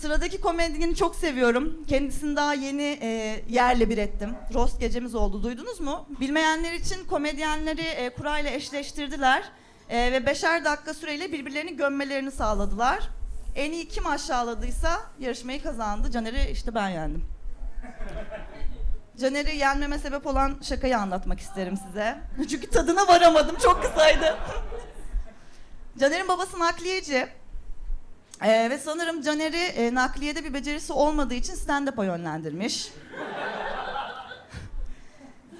Sıradaki komedyeni çok seviyorum. Kendisini daha yeni e, yerle bir ettim. Roast gecemiz oldu. Duydunuz mu? Bilmeyenler için komedyenleri e, kurayla eşleştirdiler. E, ve beşer dakika süreyle birbirlerini gömmelerini sağladılar. En iyi kim aşağıladıysa yarışmayı kazandı. Caner'i işte ben yendim. Caner'i yenmeme sebep olan şakayı anlatmak isterim size. Çünkü tadına varamadım. Çok kısaydı. Caner'in babası nakliyeci. Ee, ve sanırım Caner'i e, nakliyede bir becerisi olmadığı için stand-up'a yönlendirmiş.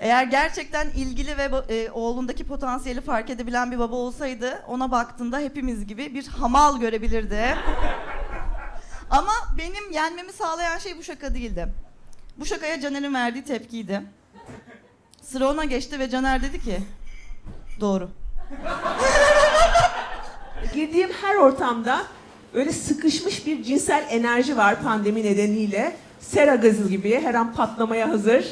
Eğer gerçekten ilgili ve e, oğlundaki potansiyeli fark edebilen bir baba olsaydı ona baktığında hepimiz gibi bir hamal görebilirdi. Ama benim yenmemi sağlayan şey bu şaka değildi. Bu şakaya Caner'in verdiği tepkiydi. Sıra ona geçti ve Caner dedi ki doğru. Girdiğim her ortamda öyle sıkışmış bir cinsel enerji var pandemi nedeniyle. Sera gazı gibi her an patlamaya hazır.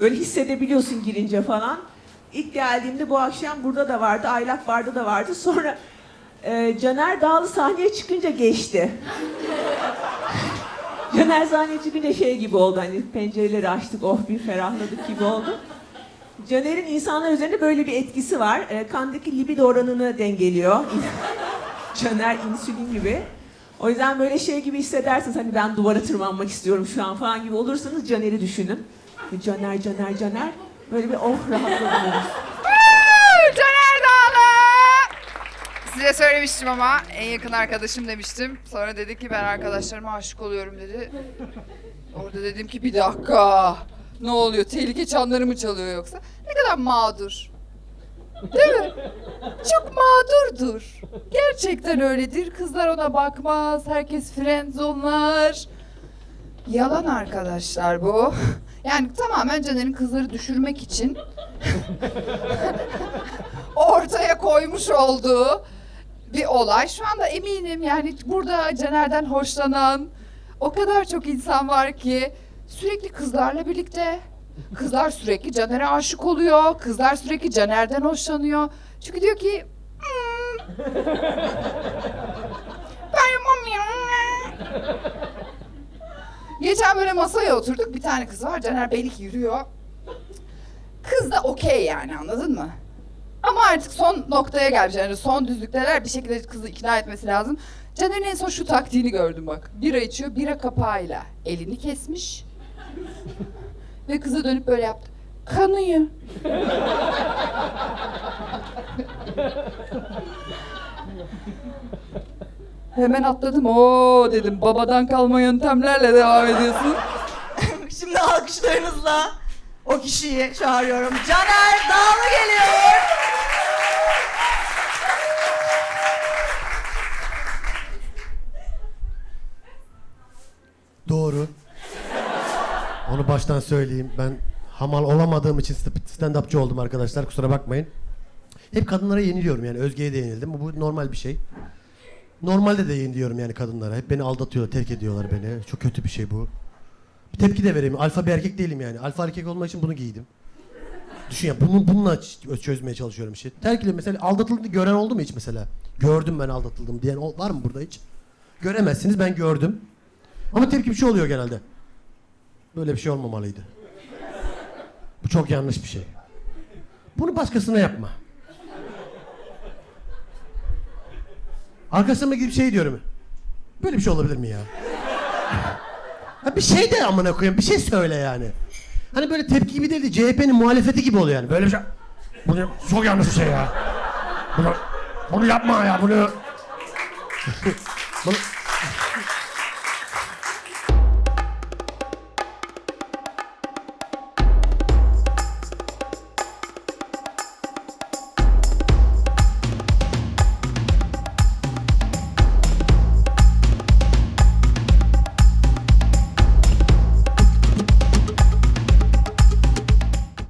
Öyle hissedebiliyorsun girince falan. İlk geldiğimde bu akşam burada da vardı, Aylak vardı da vardı. Sonra e, Caner Dağlı sahneye çıkınca geçti. Caner sahneye çıkınca şey gibi oldu hani pencereleri açtık oh bir ferahladık gibi oldu. Caner'in insanlar üzerinde böyle bir etkisi var. E, kandaki libido oranını dengeliyor. Caner insülin gibi. O yüzden böyle şey gibi hissedersiniz hani ben duvara tırmanmak istiyorum şu an falan gibi olursanız Caner'i düşünün. Caner, Caner, Caner. Böyle bir oh rahatladınız. Caner Dağlı! Size söylemiştim ama en yakın arkadaşım demiştim. Sonra dedi ki ben arkadaşlarıma aşık oluyorum dedi. Orada dedim ki bir dakika. Ne oluyor? Tehlike çanları mı çalıyor yoksa? Ne kadar mağdur. Değil mi? Çok mağdurdur. Gerçekten öyledir. Kızlar ona bakmaz. Herkes friendzonlar. Yalan arkadaşlar bu. Yani tamamen Caner'in kızları düşürmek için ortaya koymuş olduğu bir olay. Şu anda eminim yani burada Caner'den hoşlanan o kadar çok insan var ki sürekli kızlarla birlikte. Kızlar sürekli Caner'e aşık oluyor. Kızlar sürekli Caner'den hoşlanıyor. Çünkü diyor ki "Hmm, ben yapamıyorum. Geçen böyle masaya oturduk. Bir tane kız var. Caner Belik yürüyor. Kız da okey yani anladın mı? Ama artık son noktaya gelmiş. Yani son düzlükteler bir şekilde kızı ikna etmesi lazım. Caner'in en son şu taktiğini gördüm bak. Bira içiyor, bira kapağıyla elini kesmiş. Ve kıza dönüp böyle yaptı. Kanıyor. Hemen atladım. Oo dedim. Babadan kalma yöntemlerle devam ediyorsun. Şimdi alkışlarınızla o kişiyi çağırıyorum. Caner Dağlı geliyor. Onu baştan söyleyeyim. Ben hamal olamadığım için stand-upçı oldum arkadaşlar. Kusura bakmayın. Hep kadınlara yeniliyorum yani. Özge'ye de yenildim. Bu, bu normal bir şey. Normalde de yeniliyorum yani kadınlara. Hep beni aldatıyorlar, terk ediyorlar beni. Çok kötü bir şey bu. Bir tepki de vereyim. Alfa bir erkek değilim yani. Alfa erkek olmak için bunu giydim. Düşün ya bunu, bununla çözmeye çalışıyorum işte. Terk ile mesela aldatıldığını gören oldu mu hiç mesela? Gördüm ben aldatıldım diyen var mı burada hiç? Göremezsiniz ben gördüm. Ama tepki bir şey oluyor genelde. Böyle bir şey olmamalıydı. Bu çok yanlış bir şey. Bunu başkasına yapma. Arkasına gidip şey diyorum. Böyle bir şey olabilir mi ya? Ha bir şey de amına koyayım. Bir şey söyle yani. Hani böyle tepki gibi değil de CHP'nin muhalefeti gibi oluyor yani. Böyle bir şey. Bu çok yanlış bir şey ya. Bunu, bunu yapma ya bunu. bunu